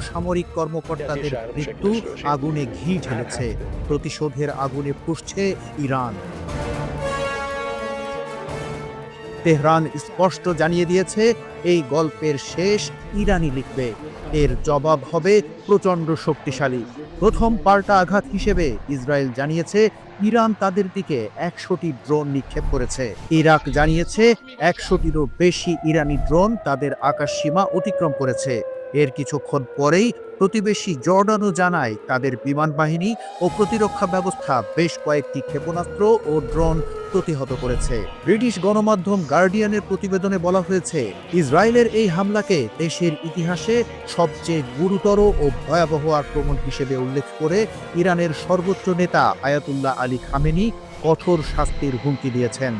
সামরিক কর্মকর্তাদের মৃত্যু আগুনে ঘি ঢেলেছে প্রতিশোধের আগুনে পুষছে ইরান। তেহরান স্পষ্ট জানিয়ে দিয়েছে এই গল্পের শেষ ইরানি লিখবে। এর জবাব হবে প্রচণ্ড শক্তিশালী। প্রথম পাল্টা আঘাত হিসেবে ইসরায়েল জানিয়েছে ইরান তাদের দিকে একশোটি ড্রোন নিক্ষেপ করেছে। ইরাক জানিয়েছে একশোটিরও বেশি ইরানি ড্রোন তাদের আকাশসীমা অতিক্রম করেছে। এর কিছুক্ষণ পরেই প্রতিবেশী জর্ডানও জানায় তাদের বিমান বাহিনী ও প্রতিরক্ষা ব্যবস্থা বেশ কয়েকটি ক্ষেপণাস্ত্র ও ড্রোন প্রতিহত করেছে। ব্রিটিশ গণমাধ্যম গার্ডিয়ানের প্রতিবেদনে বলা হয়েছে, ইসরায়েলের এই হামলাকে দেশের ইতিহাসে সবচেয়ে গুরুতর ও ভয়াবহ আক্রমণ হিসেবে উল্লেখ করে ইরানের সর্বোচ্চ নেতা আয়াতুল্লাহ আলী খামেনি কঠোর শাস্তির হুমকি দিয়েছেন।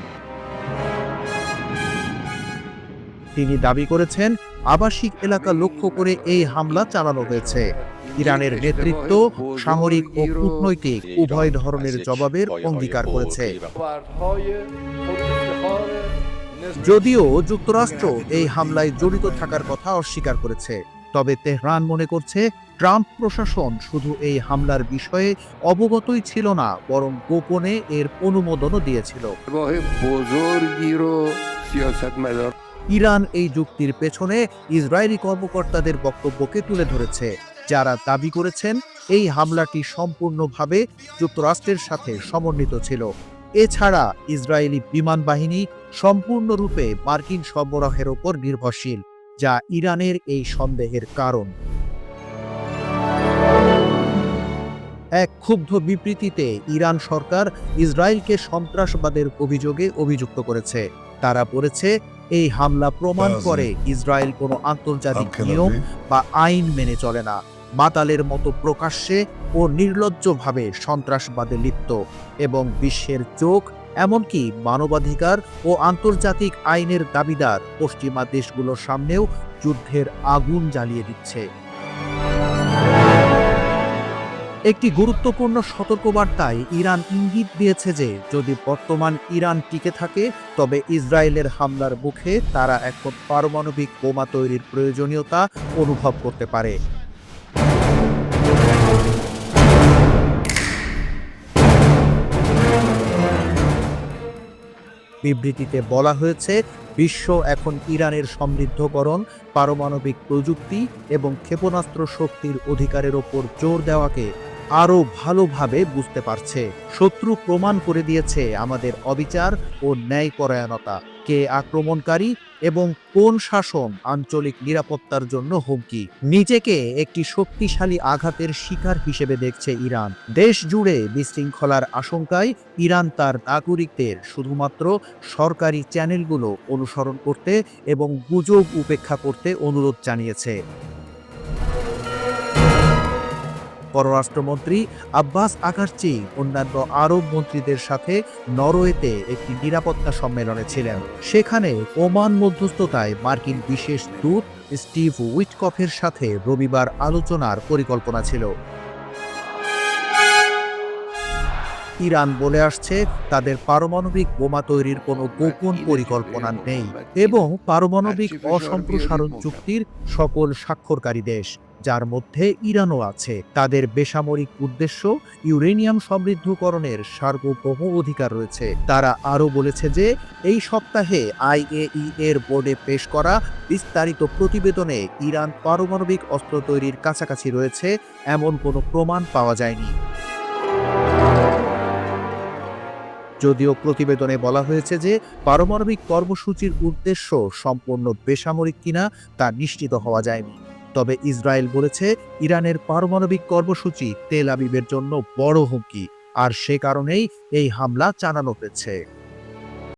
তিনি দাবি করেছেন আবাসিক এলাকা লক্ষ্য করে এই হামলা চালানো হয়েছে। ইরানের নেতৃত্ব, সামরিক ও কূটনৈতিক উভয় ধরনের জবাবের অঙ্গীকার করেছে। যদিও যুক্তরাষ্ট্র এই হামলায় জড়িত থাকার কথা অস্বীকার করেছে, তবে তেহরান মনে করছে ট্রাম্প প্রশাসন শুধু এই হামলার বিষয়ে অবগতই ছিল না, বরং গোপনে এর অনুমোদনও দিয়েছিল। ইরান এই যুক্তির পেছনে ইসরায়েলি কর্মকর্তাদের বক্তব্যকে তুলে ধরেছে। যারা দাবি করেছেন, এই হামলাটি সম্পূর্ণভাবে যুক্তরাষ্ট্রের সাথে সমন্বিত ছিল। এছাড়া ইসরায়েলি বিমান বাহিনী সম্পূর্ণরূপে মার্কিন সরবরাহের ওপর নির্ভরশীল, যা ইরানের এই সন্দেহের কারণ। এক ক্ষুব্ধ বিবৃতিতে ইরান সরকার ইসরায়েলকে সন্ত্রাসবাদের অভিযোগে অভিযুক্ত করেছে। তারা বলেছে এই হামলা প্রমাণ করে ইসরায়েল কোনো আন্তর্জাতিক নিয়ম বা আইন মেনে চলে না। মাতালের মতো প্রকাশ্যে ও নির্লজ্জভাবে সন্ত্রাসবাদে লিপ্ত এবং বিশ্বের চোখ এমনকি মানবাধিকার ও আন্তর্জাতিক আইনের দাবিদার পশ্চিমা দেশগুলোর সামনেও যুদ্ধের আগুন জ্বালিয়ে দিচ্ছে। একটি গুরুত্বপূর্ণ সতর্কবার্তায় ইরান ইঙ্গিত দিয়েছে যে, যদি বর্তমান ইরান টিকে থাকে, তবে ইসরায়েলের হামলার মুখে তারা এখন পারমাণবিক বোমা তৈরির প্রয়োজনীয়তা অনুভব করতে পারে। বিবৃতিতে বলা হয়েছে, বিশ্ব এখন ইরানের সমৃদ্ধকরণ, পারমাণবিক প্রযুক্তি এবং ক্ষেপণাস্ত্র শক্তির অধিকারের ওপর জোর দেওয়াকে আরও ভালোভাবে বুঝতে পারছে। শত্রু প্রমাণ করে দিয়েছে আমাদের অবিচার ও ন্যায়পরায়ণতা। কে আক্রমণকারী এবং কোন শাসন আঞ্চলিক নিরাপত্তার জন্য হুমকি? নিজেকে একটি শক্তিশালী আঘাতের শিকার হিসেবে দেখছে ইরান। দেশ জুড়ে বিশৃঙ্খলার আশঙ্কায় ইরান তার নাগরিকদের শুধুমাত্র সরকারি চ্যানেলগুলো অনুসরণ করতে এবং গুজব উপেক্ষা করতে অনুরোধ জানিয়েছে। পররাষ্ট্রমন্ত্রী আব্বাস আকারচি অন্যান্য আরব মন্ত্রীদের সাথে নরওয়েতে একটি নিরাপত্তা সম্মেলনে ছিলেন। সেখানে ওমান মধ্যস্থতায় মার্কিন বিশেষ দূত স্টিভ উইটকফের সাথে রবিবার আলোচনার পরিকল্পনা ছিল। ইরান বলে আসছে, তাদের পারমাণবিক বোমা তৈরির কোনো গোপন পরিকল্পনা নেই এবং পারমাণবিক অসম্প্রসারণ চুক্তির সকল স্বাক্ষরকারী দেশ। যার মধ্যে ইরানও আছে। তাদের বেসামরিক উদ্দেশ্য ইউরেনিয়াম সমৃদ্ধকরণের সার্বভৌম অধিকার রয়েছে। তারা আরও বলেছে যে, এই সপ্তাহে আইএই এর বোর্ডে পেশ করা বিস্তারিত প্রতিবেদনে ইরান পারমাণবিক অস্ত্র তৈরির কাছাকাছি রয়েছে, এমন কোনো প্রমাণ পাওয়া যায়নি। যদিও প্রতিবেদনে বলা হয়েছে যে, পারমাণবিক কর্মসূচির উদ্দেশ্য সম্পূর্ণ বেসামরিক কিনা তা নিশ্চিত হওয়া যায়নি। তবে ইসরায়েল বলেছে, ইরানের পারমাণবিক কর্মসূচি তেল আবিবের জন্য বড় হুমকি, আর সে কারণেই এই হামলা চালানো হয়েছে।